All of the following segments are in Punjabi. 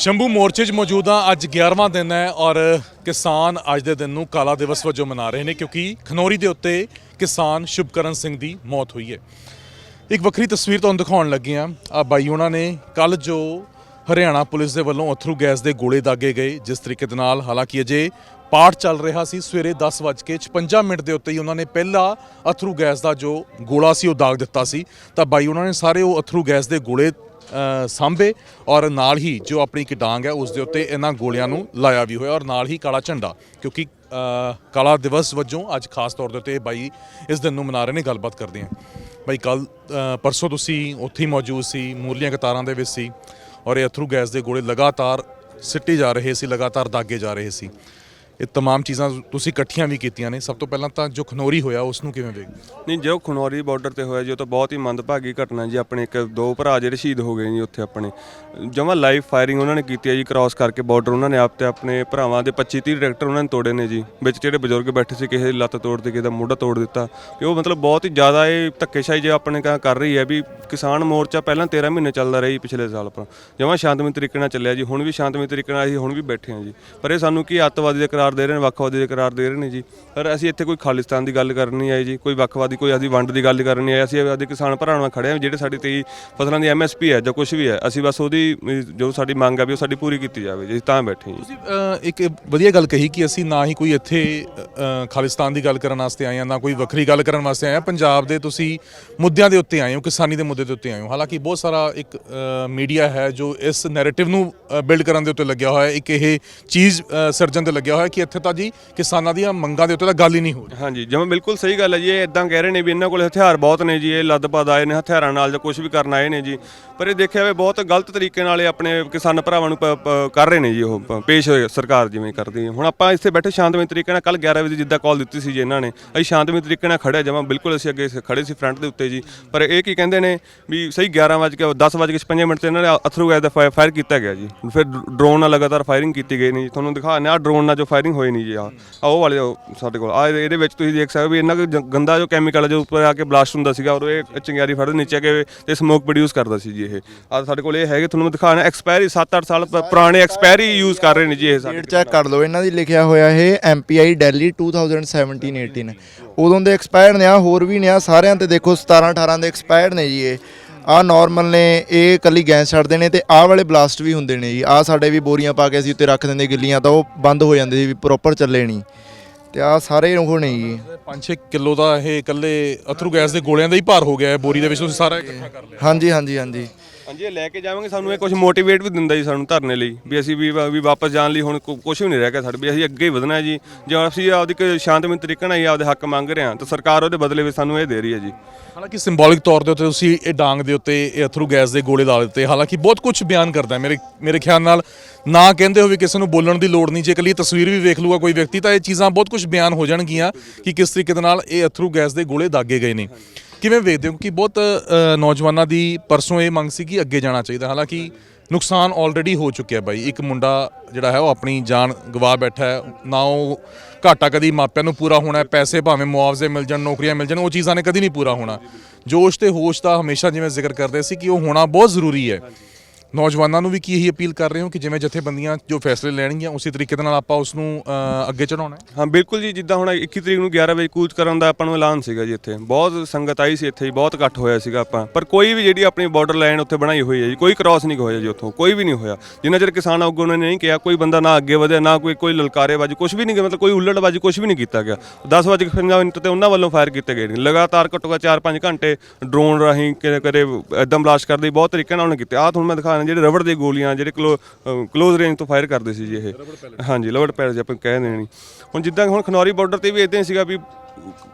ਸ਼ੰਭੂ ਮੋਰਚੇ 'ਚ ਮੌਜੂਦ ਹਾਂ। ਅੱਜ 11ਵਾਂ ਦਿਨ ਹੈ ਔਰ ਕਿਸਾਨ ਅੱਜ ਦੇ ਦਿਨ ਨੂੰ ਕਾਲਾ ਦਿਵਸ ਵਜੋਂ ਮਨਾ ਰਹੇ ਨੇ ਕਿਉਂਕਿ ਖਨੌਰੀ ਦੇ ਉੱਤੇ ਕਿਸਾਨ ਸ਼ੁਭਕਰਨ ਸਿੰਘ ਦੀ ਮੌਤ ਹੋਈ ਹੈ। ਇੱਕ ਵੱਖਰੀ ਤਸਵੀਰ ਤੁਹਾਨੂੰ ਦਿਖਾਉਣ ਲੱਗੇ ਹਾਂ। ਆ ਬਾਈ ਉਹਨਾਂ ਨੇ ਕੱਲ ਜੋ ਹਰਿਆਣਾ ਪੁਲਿਸ ਦੇ ਵੱਲੋਂ ਅਥਰੂ ਗੈਸ ਦੇ ਗੋਲੇ ਦਾਗੇ ਗਏ, ਜਿਸ ਤਰੀਕੇ ਦੇ ਨਾਲ ਹਾਲਾਂਕਿ ਅਜੇ ਪਾਠ ਚੱਲ ਰਿਹਾ ਸੀ, ਸਵੇਰੇ 10:56 ਮਿੰਟ ਦੇ ਉੱਤੇ ਹੀ ਉਹਨਾਂ ਨੇ ਪਹਿਲਾ ਅਥਰੂ ਗੈਸ ਦਾ ਜੋ ਗੋਲਾ ਸੀ, ਉਹ ਦਾਗ ਦਿੱਤਾ ਸੀ। ਤਾਂ ਬਾਈ ਉਹਨਾਂ ਨੇ ਸਾਰੇ ਉਹ ਅਥਰੂ ਗੈਸ ਦੇ ਗੋਲੇ ਸਾਂਭੇ ਔਰ ਨਾਲ ਹੀ ਜੋ ਆਪਣੀ ਇੱਕ ਡਾਂਗ ਹੈ ਉਸ ਦੇ ਉੱਤੇ ਇਹਨਾਂ ਗੋਲਿਆਂ ਨੂੰ ਲਾਇਆ ਵੀ ਹੋਇਆ ਔਰ ਨਾਲ ਹੀ ਕਾਲਾ ਝੰਡਾ ਕਿਉਂਕਿ ਅ, ਕਾਲਾ ਦਿਵਸ ਵਜੋਂ ਅੱਜ ਖਾਸ ਤੌਰ ਦੇ ਉੱਤੇ ਬਾਈ ਇਸ ਦਿਨ ਨੂੰ ਮਨਾ ਰਹੇ ਨੇ ਗੱਲਬਾਤ ਕਰਦੇ ਹਾਂ। ਬਾਈ ਕੱਲ ਪਰਸੋਂ ਤੁਸੀਂ ਉੱਥੇ ਹੀ ਮੌਜੂਦ ਸੀ ਮੂਰਲੀਆਂ ਕਤਾਰਾਂ ਦੇ ਵਿੱਚ ਸੀ ਔਰ ਇਹ ਅਥਰੂ ਗੈਸ ਦੇ ਗੋਲੇ ਲਗਾਤਾਰ ਸਿੱਟੀ ਜਾ ਰਹੇ ਸੀ ਲਗਾਤਾਰ ਦਾਗੇ ਜਾ ਰਹੇ ਸੀ। ਇਹ तमाम ਚੀਜ਼ਾਂ ਤੁਸੀਂ ਇਕੱਠੀਆਂ ਵੀ ਕੀਤੀਆਂ ਨੇ ਸਭ ਤੋਂ ਪਹਿਲਾਂ ਤਾਂ ਜੋ ਖਨੌਰੀ ਹੋਇਆ ਉਸ ਨੂੰ ਕਿਵੇਂ ਵੇਖ ਨਹੀਂ ਜੋ ਖਨੌਰੀ ਬਾਰਡਰ ਤੇ ਹੋਇਆ ਜੀ ਉਹ ਤਾਂ ਬਹੁਤ ਹੀ ਮੰਦਭਾਗੀ ਘਟਨਾ ਜੀ ਆਪਣੇ ਇੱਕ ਦੋ ਭਰਾ ਜਿਹੜੇ ਸ਼ਹੀਦ ਹੋ ਗਏ ਜੀ ਉੱਥੇ ਆਪਣੇ ਜਮਾ ਲਾਈਵ ਫਾਇਰਿੰਗ ਉਹਨਾਂ ਨੇ ਕੀਤੀ ਹੈ ਜੀ ਕ੍ਰਾਸ ਕਰਕੇ ਬਾਰਡਰ ਉਹਨਾਂ ਨੇ ਆਪ ਤੇ ਆਪਣੇ ਭਰਾਵਾਂ ਦੇ 25 30 ਟਰੈਕਟਰ ਉਹਨਾਂ ਨੇ ਤੋੜੇ ਨੇ ਜੀ ਵਿੱਚ ਜਿਹੜੇ ਬਜ਼ੁਰਗ ਬੈਠੇ ਸੀ ਕਿਸੇ ਦੀ ਲੱਤ ਤੋੜ ਦਿੱਤੀ ਕਿਸੇ ਦਾ ਮੋਢਾ ਤੋੜ ਦਿੱਤਾ ਕਿ ਉਹ ਮਤਲਬ ਬਹੁਤ ਹੀ ਜ਼ਿਆਦਾ ਇਹ ਧੱਕੇਸ਼ਾਹੀ ਜੇ ਆਪਣੇ ਕਾ ਕਰ ਰਹੀ ਹੈ ਵੀ ਕਿਸਾਨ ਮੋਰਚਾ ਪਹਿਲਾਂ 13 ਮਹੀਨੇ ਚੱਲਦਾ ਰਿਹਾ ਜੀ ਪਿਛਲੇ ਸਾਲ ਪਰ ਜਮਾ ਸ਼ਾਂਤਮਈ ਤਰੀਕੇ ਨਾਲ ਚੱਲਿਆ ਜੀ ਹੁਣ ਵੀ ਸ਼ਾਂਤਮਈ ਤਰੀਕੇ ਨਾਲ ਅਸੀਂ ਹੁਣ ਵੀ ਬੈਠੇ ਹਾਂ ਜੀ ਪਰ ਇਹ ਸਾਨੂੰ ਕੀ ਅੱਤਵਾਦੀ ਦੇ ਕਰਾਰ ਦੇ ਰਹੇ ਨੇ ਵੱਖਵਾਦੀ ਦੇ ਕਰਾਰ ਦੇ ਰਹੇ ਨੇ ਜੀ। ਪਰ ਅਸੀਂ ਇੱਥੇ ਕੋਈ ਖਾਲਿਸਤਾਨ ਦੀ ਗੱਲ ਕਰਨੀ ਨਹੀਂ ਆਏ ਜੀ ਕੋਈ ਵੱਖਵਾਦੀ ਕੋਈ ਅਸੀਂ ਵੰਡ ਦੀ ਗੱਲ ਕਰਨੀ ਨਹੀਂ ਆਏ ਅਸੀਂ ਆਪਦੇ ਕਿਸਾਨ ਭਰਾਵਾਂ ਨਾਲ ਖੜੇ ਹਾਂ ਜਿਹੜੇ ਸਾਡੀ ਤੇ ਫਸਲਾਂ ਦੀ ਐਮਐਸਪੀ ਹੈ ਜਾਂ ਕੁਝ ਵੀ ਹੈ ਅਸੀਂ ਬਸ ਉਹਦੀ ਜੋ ਸਾਡੀ ਮੰਗ ਹੈ ਵੀ ਉਹ ਸਾਡੀ ਪੂਰੀ ਕੀਤੀ ਜਾਵੇ ਜੀ ਤਾਂ ਬੈਠੇ ਜੀ। ਤੁਸੀਂ ਇੱਕ ਵਧੀਆ ਗੱਲ ਕਹੀ ਕਿ ਅਸੀਂ ਨਾ ਹੀ ਕੋਈ ਇੱਥੇ ਖਾਲਿਸਤਾਨ ਦੀ ਗੱਲ ਕਰਨ ਵਾਸਤੇ ਆਏ ਹਾਂ ਨਾ ਕੋਈ ਵੱਖਰੀ ਗੱਲ ਕਰਨ ਵਾਸਤੇ ਆਏ ਹਾਂ। ਪੰਜਾਬ ਦੇ ਤੁਸੀਂ ਮੁੱਦਿਆਂ ਦੇ ਉੱਤੇ ਆਏ ਹੋ ਕਿਸਾਨੀ ਦੇ ਮੁੱਦੇ ਦੇ ਉੱਤੇ ਆਏ ਹੋ। ਹਾਲਾਂਕਿ ਬਹੁਤ ਸਾਰਾ ਇੱਕ ਮੀਡੀਆ ਹੈ ਜੋ ਇਸ ਨੈਰੇਟਿਵ ਨੂੰ ਬਿਲਡ ਕਰਨ ਦੇ ਉੱਤੇ ਲੱਗਿਆ ਹੋਇਆ ਇੱਕ ਇਹ ਚੀਜ਼ ਅ, ਸਿਰਜਣ ਤੇ ਲੱਗਿਆ ਹੋਇਆ ਕਿ ਇੱਥੇ ਤਾਂ ਜੀ ਕਿਸਾਨਾਂ ਦੀਆਂ ਮੰਗਾਂ ਦੇ ਉੱਤੇ ਤਾਂ ਗੱਲ ਹੀ ਨਹੀਂ ਹੋ ਰਹੀ। ਹਾਂਜੀ ਜਿਵੇਂ ਬਿਲਕੁਲ ਸਹੀ ਗੱਲ ਹੈ ਜੀ, ਇਹ ਇਦਾਂ ਕਹਿ ਰਹੇ ਨੇ ਵੀ ਇਹਨਾਂ ਕੋਲ ਹਥਿਆਰ ਬਹੁਤ ਨੇ ਜੀ, ਇਹ ਲੱਦਪਦ ਆਏ ਨੇ, ਹਥਿਆਰਾਂ ਨਾਲ ਜਾਂ ਕੁਝ ਵੀ ਕਰਨ ਆਏ ਨੇ ਜੀ। ਪਰ ਇਹ ਦੇਖਿਆ ਵੇ ਬਹੁਤ ਗਲਤ ਤਰੀਕੇ ਨਾਲ ਇਹ ਆਪਣੇ ਕਿਸਾਨ ਭਰਾਵਾਂ ਨੂੰ ਪ- ਪ- ਕਰ ਰਹੇ ਨੇ ਜੀ ਉਹ, ਪ- ਪੇਸ਼ ਹੋਏ ਸਰਕਾਰ ਜਿਵੇਂ ਕਰਦੀ ਹੈ। ਹੁਣ ਆਪਾਂ ਇੱਥੇ ਬੈਠੇ ਸ਼ਾਂਤਮਈ ਤਰੀਕੇ ਨਾਲ ਕੱਲ 11 ਵਜੇ ਜਿੱਦਾਂ ਕਾਲ ਦਿੱਤੀ ਸੀ ਜੀ ਇਹਨਾਂ ਨੇ, ਅਸੀਂ ਸ਼ਾਂਤਮਈ ਤਰੀਕੇ ਨਾਲ ਖੜਿਆ ਜਮਾਂ ਬਿਲਕੁਲ ਅਸੀਂ ਅੱਗੇ ਖੜੇ ਸੀ ਫਰੰਟ ਦੇ ਉੱਤੇ ਜੀ। ਪਰ ਇਹ ਕੀ ਕਹਿੰਦੇ ਨੇ ਵੀ ਸਹੀ 11 ਵਜੇ 10 ਵਜੇ 56 ਮਿੰਟ ਤੇ ਇਹਨਾਂ ਨੇ ਅਥਰੂ ਗੈਸ ਦਾ ਫਾਇਰ ਫਾਇਰ ਕੀਤਾ ਗਿਆ ਜੀ। ਫਿਰ ਡਰੋਨ ਨਾਲ ਲਗਾਤਾਰ ਫਾਇਰਿੰਗ ਕੀਤੀ ਗਈ ਨੇ ਜੀ। ਤੁਹਾਨੂੰ ਦਿਖਾਉਂਦੇ ਆ ਡਰੋਨ ਨਾਲ ਜੋ ਫਾਇਰਿੰਗ ਹੋਈ ਨਹੀਂ ਜੀ ਆ ਉਹ ਵਾਲੇ ਉਹ ਸਾਡੇ ਕੋਲ। ਆ ਇਹਦੇ ਵਿੱਚ ਤੁਸੀਂ ਦੇਖ ਸਕਦੇ ਹੋ ਵੀ ਇੰਨਾ ਕੁ ਜ- ਗੰਦਾ ਜੋ ਕੈਮੀਕਲ ਜੋ ਉੱਪਰ ਆ ਕੇ ਬਲਾਸਟ ਹੁੰਦਾ ਸੀਗਾ ਔਰ ਇਹ ਚਿੰਗਾਰੀ ਫੜਦੇ ਨੀਚੇ ਆ ਕੇ ਤੇ ਸਮੋਕ ਪ੍ਰੋਡਿਊਸ ਕਰਦਾ ਸੀ ਜੀ ਇਹ। ਆ ਸਾਡੇ ਕੋਲ ਇਹ ਹੈਗੇ ਤੁਹਾਨੂੰ ਮੈਂ ਦਿਖਾਣਾ ਐਕਸਪਾਇਰੀ 7-8 ਸਾਲ ਪ- ਪੁਰਾਣੇ ਐਕਸਪਾਇਰੀ ਯੂਜ਼ ਕਰ ਰਹੇ ਨੇ ਜੀ ਇਹ ਸਾਡੇ ਡੇਟ ਚੈੱਕ ਕਰ ਲਓ ਇਹਨਾਂ ਦੀ ਲਿਖਿਆ ਹੋਇਆ ਇਹ ਐਮਪੀਆਈ ਦਿੱਲੀ 2017 18 ਉਦੋਂ ਦੇ ਐਕਸਪਾਇਰ ਨੇ ਆ ਹੋਰ ਵੀ ਨੇ ਆ ਸਾਰਿਆਂ ਤੇ ਦੇਖੋ 17 18 ਦੇ ਐਕਸਪਾਇਰ ਨੇ ਜੀ ਇਹ। ਆ ਨਾਰਮਲ ਨੇ ਇਹ ਕੱਲੀ ਗੈਸ ਛੱਡਦੇ ਨੇ ਤੇ ਆਹ ਵਾਲੇ ਬਲਾਸਟ ਵੀ ਹੁੰਦੇ ਨੇ ਜੀ। ਆ ਸਾਡੇ ਵੀ ਬੋਰੀਆਂ ਪਾ ਕੇ ਅਸੀਂ ਉੱਤੇ ਰੱਖ ਦਿੰਦੇ ਗਿੱਲੀਆਂ ਤਾਂ ਉਹ ਬੰਦ ਹੋ ਜਾਂਦੇ ਸੀ ਵੀ ਪ੍ਰੋਪਰ ਚੱਲੇ ਨਹੀਂ। ਤੇ ਆ ਸਾਰੇ ਉਹ ਨੇ ਜੀ। 5-6 ਕਿਲੋ ਦਾ ਇਹ ਇਕੱਲੇ ਅਥਰੂ ਗੈਸ ਦੇ ਗੋਲਿਆਂ ਦਾ ਹੀ ਭਾਰ ਹੋ ਗਿਆ ਹੈ ਬੋਰੀ ਦੇ ਵਿੱਚ ਤੁਸੀਂ ਸਾਰਾ ਇਕੱਠਾ ਕਰ ਲਿਆ। ਹਾਂਜੀ ਹਾਂਜੀ ਹਾਂਜੀ। ਹਾਂਜੀ, ਇਹ ਲੈ ਕੇ ਜਾਵਾਂਗੇ। ਸਾਨੂੰ ਇਹ ਕੁਝ ਮੋਟੀਵੇਟ ਵੀ ਦਿੰਦਾ ਜੀ ਸਾਨੂੰ ਧਰਨੇ ਲਈ, ਵੀ ਅਸੀਂ ਵੀ ਵੀ ਵਾਪਸ ਜਾਣ ਲਈ ਹੁਣ ਕੁਝ ਵੀ ਨਹੀਂ ਰਹਿ ਗਿਆ ਸਾਡੇ ਵੀ ਅਸੀਂ ਅੱਗੇ ਹੀ ਵਧਣਾ ਹੈ ਜੀ। ਜੇ ਅਸੀਂ ਆਪਦੀ ਇੱਕ ਸ਼ਾਂਤਮਈ ਤਰੀਕੇ ਨਾਲ ਹੀ ਆਪਦੇ ਹੱਕ ਮੰਗ ਰਹੇ ਹਾਂ, ਤਾਂ ਸਰਕਾਰ ਉਹਦੇ ਬਦਲੇ ਵਿੱਚ ਸਾਨੂੰ ਇਹ ਦੇ ਰਹੀ ਹੈ ਜੀ। ਹਾਲਾਂਕਿ ਸਿੰਬੋਲਿਕ ਤੌਰ ਦੇ ਉੱਤੇ ਤੁਸੀਂ ਇਹ ਡਾਂਗ ਦੇ ਉੱਤੇ, ਇਹ ਅਥਰੂ ਗੈਸ ਦੇ ਗੋਲੇ ਲਾ ਦਿੱਤੇ। ਹਾਲਾਂਕਿ ਬਹੁਤ ਕੁਝ ਬਿਆਨ ਕਰਦਾ ਮੇਰੇ ਮੇਰੇ ਖਿਆਲ ਨਾਲ ਨਾ ਕਹਿੰਦੇ ਹੋਵੇ ਕਿਸੇ ਨੂੰ ਬੋਲਣ ਦੀ ਲੋੜ ਨਹੀਂ। ਜੇ ਇਕੱਲੀ ਤਸਵੀਰ ਵੀ ਵੇਖ ਲੂਗਾ ਕੋਈ ਵਿਅਕਤੀ, ਤਾਂ ਇਹ ਚੀਜ਼ਾਂ ਬਹੁਤ ਕੁਝ ਬਿਆਨ ਹੋ ਜਾਣਗੀਆਂ ਕਿ ਕਿਸ ਤਰੀਕੇ ਦੇ ਨਾਲ ਇਹ ਅਥਰੂ ਗੈਸ ਦੇ ਗੋਲੇ ਦਾਗੇ ਗਏ ਨੇ। ਕਿਵੇਂ ਵੇਖਦੇ ਹੋ? ਕਿ ਬਹੁਤ ਅ, ਨੌਜਵਾਨਾਂ ਦੀ ਪਰਸੋਂ ਇਹ ਮੰਗ ਸੀ ਕਿ ਅੱਗੇ ਜਾਣਾ ਚਾਹੀਦਾ। ਹਾਲਾਂਕਿ ਨੁਕਸਾਨ ਆਲਰੇਡੀ ਹੋ ਚੁੱਕਿਆ ਬਾਈ। ਇੱਕ ਮੁੰਡਾ ਜਿਹੜਾ ਹੈ ਉਹ ਆਪਣੀ ਜਾਨ ਗਵਾ ਬੈਠਾ ਹੈ। ਨਾ ਉਹ ਘਾਟਾ ਕਦੀ ਮਾਪਿਆਂ ਨੂੰ ਪੂਰਾ ਹੋਣਾ ਹੈ। ਪੈਸੇ ਭਾਵੇਂ ਮੁਆਵਜ਼ੇ ਮਿਲ ਜਾਣ ਨੌਕਰੀਆਂ ਮਿਲ ਜਾਣ ਉਹ ਚੀਜ਼ਾਂ ਨੇ ਕਦੀ ਨਹੀਂ ਪੂਰਾ ਹੋਣਾ। ਜੋਸ਼ ਤੇ ਹੋਸ਼ ਦਾ ਹਮੇਸ਼ਾ ਜਿਵੇਂ ਜ਼ਿਕਰ ਕਰਦੇ ਸੀ ਕਿ ਉਹ ਹੋਣਾ ਬਹੁਤ ਜ਼ਰੂਰੀ ਹੈ। ਨੌਜਵਾਨਾਂ ਨੂੰ ਵੀ ਕੀ ਇਹੀ ਅਪੀਲ ਕਰ ਰਹੇ ਹੋ ਕਿ ਜਿਵੇਂ ਜਥੇਬੰਦੀਆਂ ਜੋ ਫੈਸਲੇ ਲੈਣਗੀਆਂ, ਉਸੇ ਤਰੀਕੇ ਦੇ ਨਾਲ ਆਪਾਂ ਉਸ ਨੂੰ ਅੱਗੇ ਚੜਾਉਣਾ ਹੈ? ਹਾਂ, ਬਿਲਕੁਲ ਜੀ, ਜਿੱਦਾਂ ਹੁਣ 21 ਤਰੀਕ ਨੂੰ 11 ਵਜੇ ਕੂਚ ਕਰਨ ਦਾ ਆਪਾਂ ਨੂੰ ਐਲਾਨ ਸੀਗਾ ਜੀ ਇੱਥੇ। ਬਹੁਤ ਸੰਗਤ ਆਈ ਸੀ ਇੱਥੇ ਜੀ, ਬਹੁਤ ਇਕੱਠ ਹੋਇਆ ਸੀਗਾ ਆਪਾਂ। ਪਰ ਕੋਈ ਵੀ ਜਿਹੜੀ ਆਪਣੀ ਬਾਰਡਰ ਲਾਈਨ ਉੱਥੇ ਬਣਾਈ ਹੋਈ ਹੈ ਜੀ, ਕੋਈ ਕ੍ਰਾਸ ਨਹੀਂ ਹੋਇਆ ਜੀ ਉੱਥੋਂ, ਕੋਈ ਵੀ ਨਹੀਂ ਹੋਇਆ। ਜਿੰਨਾ ਚਿਰ ਕਿਸਾਨ ਆਗੂ ਉਹਨਾਂ ਨੇ ਨਹੀਂ ਕਿਹਾ, ਕੋਈ ਬੰਦਾ ਨਾ ਅੱਗੇ ਵਧਿਆ, ਨਾ ਕੋਈ ਕੋਈ ਲਲਕਾਰੇਬਾਜ਼ੀ ਕੁਝ ਵੀ ਨਹੀਂ ਮਤਲਬ ਕੋਈ ਉਲੜਬਾਜ਼ੀ ਕੁਝ ਵੀ ਨਹੀਂ ਕੀਤਾ ਗਿਆ। 10 ਵਜੇ 50 ਮਿੰਟ ਤੇ ਉਹਨਾਂ ਵੱਲੋਂ ਫਾਇਰ ਕੀਤੇ ਗਏ ਨੇ। ਲਗਾਤਾਰ ਘੱਟੋ ਘੱਟ 4-5 ਘੰਟੇ ਡਰੋਨ ਰਾਹੀਂ ਕਦੇ ਕਦੇ ਇਦਾਂ ਬਲਾਸਟ ਕਰਦੇ ਬਹੁਤ ਤਰੀਕੇ ਨਾਲ ਉਹਨੇ ਕੀਤੇ। ਆਹ ਤੁਹਾਨੂੰ ਮੈਂ ਦਿਖਾਣਾ ਜਿਹੜੇ ਰਬੜ ਦੇ ਗੋਲੀਆਂ ਜਿਹੜੇ ਕਲੋਜ਼ ਰੇਂਜ ਤੋਂ ਫਾਇਰ ਕਰਦੇ ਸੀ ਜੀ ਇਹ। ਹਾਂਜੀ ਪੈਰ ਜੇ ਆਪਾਂ ਕਹਿ ਦੇਣੀ ਹੁਣ ਜਿੱਦਾਂ ਹੁਣ ਖਨੌਰੀ ਬਾਰਡਰ ਤੇ ਵੀ ਇਦਾਂ ਹੀ ਸੀਗਾ ਵੀ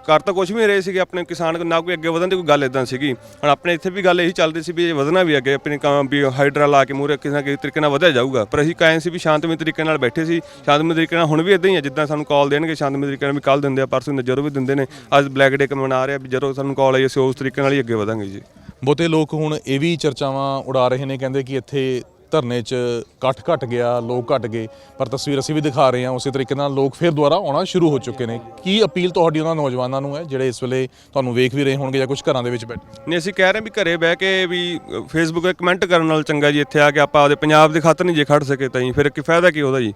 ਕਰ ਤਾਂ ਕੁਝ ਵੀ ਰਹੇ ਸੀਗੇ ਆਪਣੇ ਕਿਸਾਨ ਨਾ ਕੋਈ ਅੱਗੇ ਵਧਣ ਦੀ ਕੋਈ ਗੱਲ ਇਦਾਂ ਸੀਗੀ। ਹੁਣ ਆਪਣੇ ਇੱਥੇ ਵੀ ਗੱਲ ਇਹੀ ਚੱਲਦੀ ਸੀ ਵੀ ਇਹ ਵਧਣਾ ਵੀ ਅੱਗੇ ਆਪਣੇ ਕੰਮ ਵੀ ਹਾਈਡਰਾ ਲਾ ਕੇ ਮੂਰੇ ਕਿਸੇ ਨਾ ਕਿਸੇ ਤਰੀਕੇ ਨਾਲ ਵਧਿਆ ਜਾਊਗਾ। ਪਰ ਅਸੀਂ ਕਾਇਮ ਸੀ ਵੀ ਸ਼ਾਂਤਮਈ ਤਰੀਕੇ ਨਾਲ ਬੈਠੇ ਸੀ। ਸ਼ਾਂਤਮਈ ਤਰੀਕੇ ਨਾਲ ਹੁਣ ਵੀ ਇਦਾਂ ਹੀ ਹੈ ਜਿੱਦਾਂ ਸਾਨੂੰ ਕਾਲ ਦੇਣਗੇ ਸ਼ਾਂਤਮਈ ਤਰੀਕੇ ਨਾਲ ਵੀ ਕੱਲ ਦਿੰਦੇ ਆ ਪਰਸੋਂ ਜਦੋਂ ਵੀ ਦਿੰਦੇ ਨੇ। ਅੱਜ ਬਲੈਕ ਡੇ ਮਨਾ ਰਹੇ ਆ ਵੀ ਜਦੋਂ ਸਾਨੂੰ ਕਾਲ ਆਈ ਅਸੀਂ ਉਸ ਤਰੀਕੇ ਨਾਲ ਹੀ ਅੱਗੇ ਵਧਾਂਗੇ ਜੀ। ਬਹੁਤੇ ਲੋਕ ਹੁਣ ਇਹ ਵੀ ਚਰਚਾਵਾਂ ਉਡਾ ਰਹੇ ਨੇ, ਕਹਿੰਦੇ ਕਿ ਇੱਥੇ ਧਰਨੇ 'ਚ ਇਕੱਠ ਘਟ ਗਿਆ, ਲੋਕ ਘਟ ਗਏ। ਪਰ ਤਸਵੀਰ ਅਸੀਂ ਵੀ ਦਿਖਾ ਰਹੇ ਹਾਂ, ਉਸੇ ਤਰੀਕੇ ਨਾਲ ਲੋਕ ਫਿਰ ਦੁਬਾਰਾ ਆਉਣਾ ਸ਼ੁਰੂ ਹੋ ਚੁੱਕੇ ਨੇ। ਕੀ ਅਪੀਲ ਤੁਹਾਡੀ ਉਹਨਾਂ ਨੌਜਵਾਨਾਂ ਨੂੰ ਹੈ, ਜਿਹੜੇ ਇਸ ਵੇਲੇ ਤੁਹਾਨੂੰ ਵੇਖ ਵੀ ਰਹੇ ਹੋਣਗੇ ਜਾਂ ਕੁਝ ਘਰਾਂ ਦੇ ਵਿੱਚ ਬੈਠੇ? ਨਹੀਂ, ਅਸੀਂ ਕਹਿ ਰਹੇ ਵੀ ਘਰੇ ਬਹਿ ਕੇ ਵੀ ਫੇਸਬੁੱਕ 'ਤੇ ਕਮੈਂਟ ਕਰਨ ਨਾਲ ਚੰਗਾ ਜੀ, ਇੱਥੇ ਆ ਕੇ ਆਪਾਂ ਆਪਦੇ ਪੰਜਾਬ ਦੇ ਖਾਤਰ ਨਹੀਂ ਜੇ ਖੜ ਸਕੇ ਤਾਂ ਜੀ, ਫਿਰ ਕੀ ਫਾਇਦਾ ਕੀ ਉਹਦਾ ਜੀ?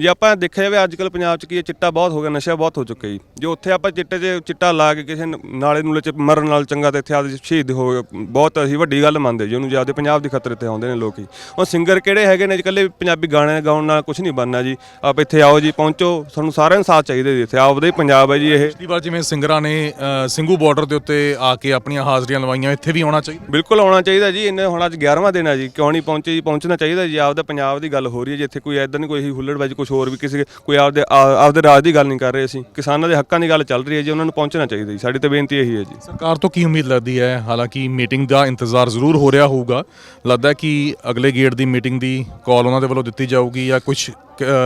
ਜੇ ਆਪਾਂ ਦੇਖਿਆ ਜਾਵੇ ਅੱਜ ਕੱਲ ਪੰਜਾਬ 'ਚ ਕੀ ਹੈ ਚਿੱਟਾ ਬਹੁਤ ਹੋ ਗਿਆ ਨਸ਼ਾ ਬਹੁਤ ਹੋ ਚੁੱਕਿਆ ਜੀ। ਜੇ ਉੱਥੇ ਆਪਾਂ ਚਿੱਟੇ 'ਚ ਚਿੱਟਾ ਲਾ ਕੇ ਕਿਸੇ ਨ- ਨਾਲੇ ਨੂਲੇ 'ਚ ਮਰਨ ਨਾਲ ਚੰਗਾ ਤੇ ਇੱਥੇ ਆਪਦੇ ਸ਼ਹੀਦ ਹੋ ਗਏ ਬਹੁਤ ਅਸੀਂ ਵੱਡੀ ਗੱਲ ਮੰਨਦੇ ਜੀ ਉਹਨੂੰ ਜੇ ਆਪਦੇ ਪੰਜਾਬ ਦੀ ਖਤਰੇ ਤੇ ਆਉਂਦੇ ਨੇ ਲੋਕੀ ਉਹ ਸਿੰਗਰ ਕਿਹੜੇ ਹੈਗੇ ਨੇ ਇਕੱਲੇ ਪੰਜਾਬੀ ਗਾਣੇ ਗਾਉਣ ਨਾਲ ਕੁਝ ਨਹੀਂ ਬਣਨਾ ਜੀ। ਆਪ ਇੱਥੇ ਆਓ ਜੀ ਪਹੁੰਚੋ ਤੁਹਾਨੂੰ ਸਾਰਿਆਂ ਨੂੰ ਸਾਥ ਚਾਹੀਦਾ ਜੀ ਇੱਥੇ। ਆਪਦਾ ਹੀ ਪੰਜਾਬ ਹੈ ਜੀ ਇਹ। ਪਿਛਲੀ ਵਾਰ ਜਿਵੇਂ ਸਿੰਗਰਾਂ ਨੇ ਅ, ਸਿੰਘੂ ਬਾਰਡਰ ਦੇ ਉੱਤੇ ਆ ਕੇ ਆਪਣੀਆਂ ਹਾਜ਼ਰੀਆਂ ਲਵਾਈਆਂ ਇੱਥੇ ਵੀ ਆਉਣਾ ਚਾਹੀਦਾ? ਬਿਲਕੁਲ ਆਉਣਾ ਚਾਹੀਦਾ ਜੀ ਇਹਨੇ ਹੁਣ ਅੱਜ 11ਵਾਂ ਦਿਨ ਹੈ ਜੀ ਕਿਉਂ ਨਹੀਂ ਪਹੁੰਚੇ ਜੀ ਪਹੁੰਚਣਾ ਚਾਹੀਦਾ ਜੀ ਆਪਦਾ ਪੰਜਾਬ ਦੀ ਗੱਲ ਹੋ ਰਹੀ ਹੈ ਜੀ ਇੱਥੇ ਕੋਈ ਐਦਾਂ ਨਹੀਂ ਕੋਈ ਹੁੱਲੜਬਾਜੀ ਕੁਝ ਹੋਰ ਵੀ ਕਿਸੇ ਕੋਈ ਆਪਦੇ ਆ- ਆਪਦੇ ਰਾਜ ਦੀ ਗੱਲ ਨਹੀਂ ਕਰ ਰਹੇ ਅਸੀਂ। ਕਿਸਾਨਾਂ ਦੇ ਹੱਕਾਂ ਦੀ ਗੱਲ ਚੱਲ ਰਹੀ ਹੈ ਜੀ, ਉਹਨਾਂ ਨੂੰ ਪਹੁੰਚਣਾ ਚਾਹੀਦਾ ਜੀ। ਸਾਡੀ ਤਾਂ ਬੇਨਤੀ ਇਹੀ ਹੈ ਜੀ। ਸਰਕਾਰ ਤੋਂ ਕੀ ਉਮੀਦ ਲੱਗਦੀ ਹੈ? ਹਾਲਾਂਕਿ ਮੀਟਿੰਗ ਦਾ ਇੰਤਜ਼ਾਰ ਜ਼ਰੂਰ ਹੋ ਰਿਹਾ ਹੋਊਗਾ। ਲੱਗਦਾ ਕਿ ਅਗਲੇ ਗੇਟ ਦੀ ਮੀਟਿੰਗ ਦੀ ਕਾਲ ਉਹਨਾਂ ਦੇ ਵੱਲੋਂ ਦਿੱਤੀ ਜਾਊਗੀ ਜਾਂ ਕੁਝ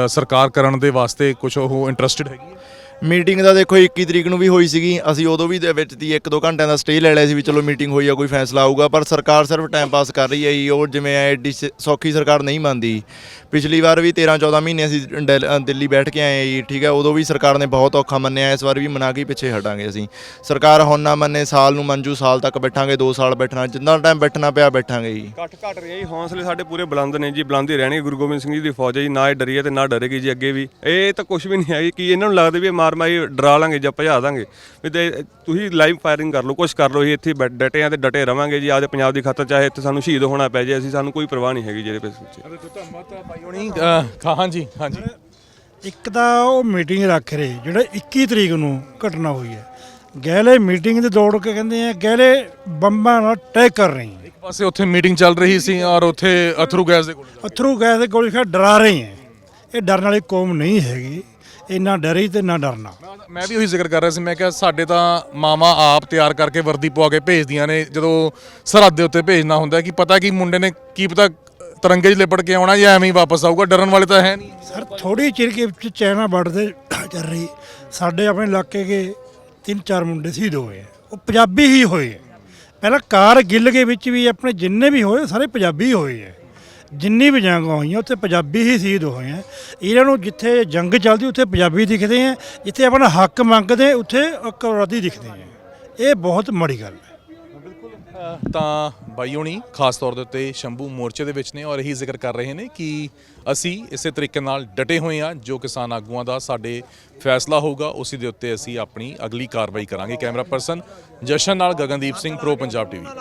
ਸਰਕਾਰ ਕਰਨ ਦੇ ਵਾਸਤੇ ਕੁਝ ਉਹ ਇੰਟਰਸਟਿਡ ਹੈਗੀ ਹੈ। ਮੀਟਿੰਗ ਦਾ ਦੇਖੋ 21 ਤਰੀਕ ਨੂੰ ਵੀ ਹੋਈ ਸੀਗੀ। ਅਸੀਂ ਉਦੋਂ ਵੀ ਦੇ ਵਿੱਚ ਦੀ 1-2 ਘੰਟਿਆਂ ਦਾ ਸਟੇ ਲੈ ਲਿਆ ਸੀ ਵੀ ਚਲੋ ਮੀਟਿੰਗ ਹੋਈ ਆ ਕੋਈ ਫੈਸਲਾ ਆਊਗਾ। ਪਰ ਸਰਕਾਰ ਸਿਰਫ ਟਾਈਮ ਪਾਸ ਕਰ ਰਹੀ ਹੈ ਜੀ। ਉਹ ਜਿਵੇਂ ਐਡੀ ਸ- ਸੌਖੀ ਸਰਕਾਰ ਨਹੀਂ ਮੰਨਦੀ। ਪਿਛਲੀ ਵਾਰ ਵੀ 13-14 ਮਹੀਨੇ ਅਸੀਂ ਡੈਲ- ਅ, ਦਿੱਲੀ ਬੈਠ ਕੇ ਆਏ ਜੀ ਠੀਕ ਹੈ ਉਦੋਂ ਵੀ ਸਰਕਾਰ ਨੇ ਬਹੁਤ ਔਖਾ ਮੰਨਿਆ। ਇਸ ਵਾਰ ਵੀ ਮਨਾ ਕੇ ਹੀ ਪਿੱਛੇ ਹਟਾਂਗੇ ਅਸੀਂ। ਸਰਕਾਰ ਹੁਣ ਨਾ ਮੰਨੇ ਸਾਲ ਨੂੰ ਮੰਜੂ ਸਾਲ ਤੱਕ ਬੈਠਾਂਗੇ 2 ਸਾਲ ਬੈਠਣਾ। ਜਿੰਨਾ ਟਾਈਮ ਬੈਠਣਾ ਪਿਆ ਬੈਠਾਂਗੇ ਜੀ। ਘੱਟ ਘੱਟ ਰਿਹਾ ਹੈ ਜੀ। ਹੌਸਲੇ ਸਾਡੇ ਪੂਰੇ ਬੁਲੰਦ ਨੇ ਜੀ। ਬੁਲੰਦ ਹੀ ਰਹਿਣਗੇ। ਗੁਰੂ ਗੋਬਿੰਦ ਸਿੰਘ ਜੀ ਦੀ ਫੌਜ ਹੈ ਜੀ। ਨਾ ਇਹ ਡਰੀ ਹੈ ਤੇ ਨਾ ਡਰੇਗੀ ਜੀ ਅੱਗੇ ਵੀ। ਇਹ ਤਾਂ ਕੁਝ ਵੀ ਨਹੀਂ ਹੈ ਕਿ ਇਹਨਾਂ ਨੂੰ ਲੱਗਦਾ ਵੀ ਇਹ ਮਾਰ ਮਾਰੀ ਡਰਾ ਲਾਂਗੇ ਜਾਂ ਭਜਾ ਦਾਂਗੇ। ਵੀ ਤੇ ਤੁਸੀਂ ਲਾਈਵ ਫਾਇਰਿੰਗ ਕਰ ਲਓ ਕੁਝ ਕਰ ਲਓ ਜੀ ਇੱਥੇ ਬੈ- ਡਟੇ ਆ ਤੇ ਡਟੇ ਰਵਾਂਗੇ ਜੀ ਆਪਦੇ ਪੰਜਾਬ ਦੀ ਖਾਤਰ ਚਾਹੇ ਇੱਥੇ ਸਾਨੂੰ ਸ਼ਹੀਦ ਹੋਣਾ ਪੈ ਜਾਏ ਅਸੀਂ ਸਾਨੂੰ ਕੋਈ ਪਰਵਾਹ ਨਹੀਂ ਹੈਗੀ ਜਿਹਦੇ ਪਿੱਛੇ ਹੋਣੀ। ਅ, ਹਾਂਜੀ ਹਾਂਜੀ। ਇੱਕ ਤਾਂ ਉਹ ਮੀਟਿੰਗ ਰੱਖ ਰਹੇ ਜਿਹੜਾ 21 ਤਰੀਕ ਨੂੰ ਘਟਨਾ ਹੋਈ ਹੈ। ਗਹਿਲੇ ਮੀਟਿੰਗ ਦੇ ਦੌੜ ਕੇ ਕਹਿੰਦੇ ਆ ਗਹਿਲੇ ਬੰਬਾਂ ਨਾਲ ਅਟੈਕ ਕਰ ਰਹੇ ਹੈ। ਇੱਕ ਪਾਸੇ ਉੱਥੇ ਮੀਟਿੰਗ ਚੱਲ ਰਹੀ ਸੀ ਔਰ ਉੱਥੇ ਅਥਰੂ ਗੈਸ ਦੇ ਗੋਲੇ ਅਥਰੂ ਗੈਸ ਦੇ ਗੋਲੀ ਖਾ ਡਰਾ ਰਹੇ ਹੈ। ਇਹ ਡਰਨ ਵਾਲੀ ਕੌਮ ਨਹੀਂ ਹੈਗੀ। ਇਹ ਨਾ ਡਰੀ ਤੇ ਨਾ ਡਰਨਾ। ਮੈਂ ਵੀ ਉਹੀ ਜ਼ਿਕਰ ਕਰ ਰਿਹਾ ਸੀ ਮੈਂ ਕਿਹਾ ਸਾਡੇ ਤਾਂ ਮਾਵਾ ਆਪ ਤਿਆਰ ਕਰਕੇ ਵਰਦੀ ਪਵਾ ਕੇ ਭੇਜਦੀਆਂ ਨੇ ਜਦੋਂ ਸਰਹੱਦ ਦੇ ਉੱਤੇ ਭੇਜਣਾ ਹੁੰਦਾ ਕਿ ਪਤਾ ਕਿ ਮੁੰਡੇ ਨੇ ਕੀ ਪਤਾ ਤਰੰਗੇ 'ਚ ਲਿਪਟ ਕੇ ਆਉਣਾ ਜਾਂ ਐਵੇਂ ਹੀ ਵਾਪਸ ਆਊਗਾ ਡਰਨ ਵਾਲੇ ਤਾਂ ਹੈ ਨਹੀਂ। ਸਰ ਥੋੜੀ ਚਿਰ ਕੇ ਵਿੱਚ ਬਾਰਡਰ ਤੇ ਚੱਲ ਰਹੀ। ਸਾਡੇ ਆਪਣੇ ਇਲਾਕੇ ਕੇ ਤਿੰਨ ਚਾਰ ਮੁੰਡੇ ਸ਼ਹੀਦ ਹੋਏ ਹੈ ਉਹ ਪੰਜਾਬੀ ਹੀ ਹੋਏ ਪਹਿਲਾਂ ਕਾਰਗਿਲ ਦੇ ਵਿੱਚ ਵੀ ਆਪਣੇ ਜਿੰਨੇ ਵੀ ਹੋਏ ਸਾਰੇ ਪੰਜਾਬੀ ਹੋਏ ਹੈ ਜਿੰਨੀ ਵੀ ਜੰਗ ਹੋਈਆਂ, ਉੱਥੇ ਪੰਜਾਬੀ ਹੀ ਸ਼ਹੀਦ ਹੋਏ ਹੈ ਇਹਨਾਂ ਨੂੰ ਜਿੱਥੇ ਜੰਗ ਚੱਲਦੀ, ਉੱਥੇ ਪੰਜਾਬੀ ਦਿਖਦੇ ਹੈ ਜਿੱਥੇ ਆਪਣਾ ਹੱਕ ਮੰਗਦੇ, ਉੱਥੇ ਅਕਰਾਦੀ ਦਿਖਦੇ ਹੈ ਇਹ ਬਹੁਤ ਮਾੜੀ ਗੱਲ ਹੈ। ਤਾਂ ਬਾਈ ਹੋਣੀ ਖਾਸ ਤੌਰ ਦੇ ਉੱਤੇ ਸ਼ੰਭੂ ਮੋਰਚੇ ਦੇ ਵਿੱਚ ਨੇ ਔਰ ਇਹੀ ਜ਼ਿਕਰ ਕਰ ਰਹੇ ਨੇ ਕਿ ਅਸੀਂ ਇਸੇ ਤਰੀਕੇ ਨਾਲ ਡਟੇ ਹੋਏ ਹਾਂ, ਜੋ ਕਿਸਾਨ ਆਗੂਆਂ ਦਾ ਸਾਡੇ ਫੈਸਲਾ ਹੋਊਗਾ, ਉਸੇ ਦੇ ਉੱਤੇ ਅਸੀਂ ਆਪਣੀ ਅਗਲੀ ਕਾਰਵਾਈ ਕਰਾਂਗੇ। ਕੈਮਰਾ ਪਰਸਨ ਜਸ਼ਨ ਨਾਲ ਗਗਨਦੀਪ ਸਿੰਘ, ਪ੍ਰੋ ਪੰਜਾਬ ਟੀਵੀ।